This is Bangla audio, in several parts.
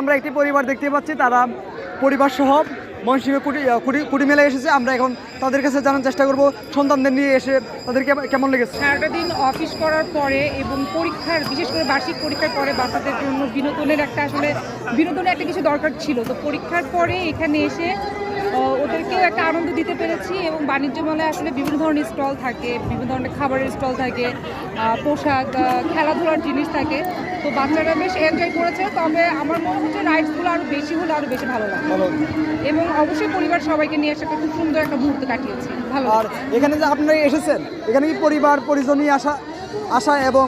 আমরা একটি পরিবার দেখতে পাচ্ছি, তারা পরিবার সহ মহিষিমে কুটি কুটি কুটি মেলায় এসেছে। আমরা এখন তাদের কাছে জানার চেষ্টা করব, সন্তানদের নিয়ে এসে তাদেরকে কেমন লেগেছে? সারাটা দিন অফিস করার পরে এবং পরীক্ষার, বিশেষ করে বার্ষিক পরীক্ষার পরে বাচ্চাদের জন্য বিনোদনের একটা আসলে, বিনোদনের একটা কিছু দরকার ছিল। তো পরীক্ষার পরে এখানে এসে ওদেরকেও একটা আনন্দ দিতে পেরেছি এবং বাণিজ্য মেলায় আসলে বিভিন্ন ধরনের স্টল থাকে বিভিন্ন ধরনের খাবারের স্টল থাকে পোশাক খেলাধুলার জিনিস থাকে। তো বাচ্চারা বেশ এনজয় করেছে তবে আমার মনে হচ্ছে রাইডসগুলো আরও বেশি হলে আরও বেশি ভালো লাগে এবং অবশ্যই পরিবার সবাইকে নিয়ে এসে একটা খুব সুন্দর একটা মুহূর্ত কাটিয়েছি। ভালো আর এখানে যে আপনারা এসেছেন এখানে কি পরিবার পরিজন নিয়ে আসা আসা এবং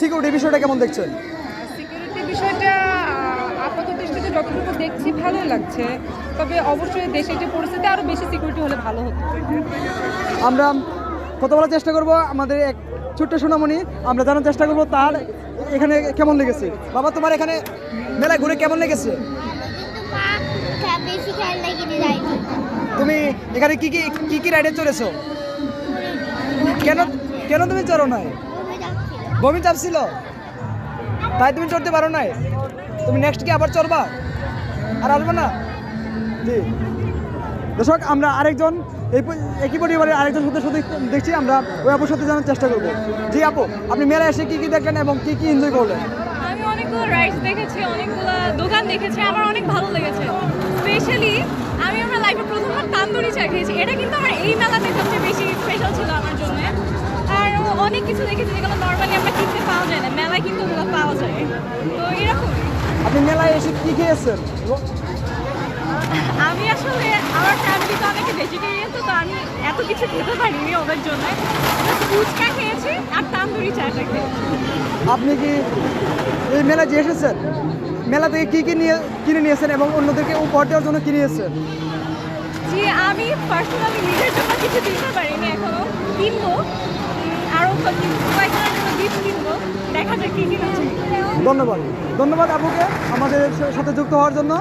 সিকিউরিটি বিষয়টা কেমন দেখছেন? সিকিউরিটি বিষয়টা যতটুকু দেখছি ভালোই লাগছে। তবে অবশ্যই দেশের যে পরিস্থিতি আরও বেশি সিকিউরিটি হলে ভালো হতো। আমরা কথা বলার চেষ্টা করব আমাদের এক ছোট্ট সোনামণি। আমরা জানার চেষ্টা করব তার এখানে কেমন লেগেছে? বাবা তোমার এখানে মেলায় ঘুরে কেমন লেগেছে? তুমি এখানে কি কি কি কি রাইডে চড়েছো? কেন কেন তুমি চড়ো নাই? বমি চাপছিল? তাই তুমি চড়তে পারো নাই? তুমি নেক্সট কি আবার চড়বা? আর আসবে না? জি। দর্শক, আমরা আরেকজন, এই একই পরিবারের আরেকজন দেখ- দেখছি, আমরা ওই আপুর সাথে জানার চেষ্টা করব। জি, আপু, আপনি মেলায় এসে কি কি দেখলেন এবং কি কি এনজয় করলেন? আমি অনেকগুলো রাইডস দেখেছি দোকান দেখেছি, আমার অনেক ভালো লেগেছে। স্পেশালি আমি আমার খেয়েছি। এটা কিন্তু আমার এই বেশি স্পেশাল ছিল আমার জন্য। আর অনেক কিছু দেখেছি যেগুলো নর্মালি আমরা কিনতে পাওয়া যায় না। মেলায় কিন্তু ওগুলো পাওয়া যায়। আপনি মেলায় এসে কি খেয়েছেন? আমি আসলে আমার ফ্যামিলিতে অনেকে ভেজিটেরিয়ান তো তো আমি এত কিছু খেতে পারিনি ওদের জন্য। ফুচকা খেয়েছি আর তান্দুরি চাটা খেয়েছি। আপনি কি এই মেলায় যে এসেছেন মেলা থেকে কি কি নিয়ে কিনে নিয়েছেন এবং অন্যদেরকে উপহার দেওয়ার জন্য কিনে নিয়েছেন? জি আমি পার্সোনালি নিজের জন্য কিছু দিতে পারিনি এখনও। কিনবো ধন্যবাদ। ধন্যবাদ আপুকে আমাদের সাথে যুক্ত হওয়ার জন্য।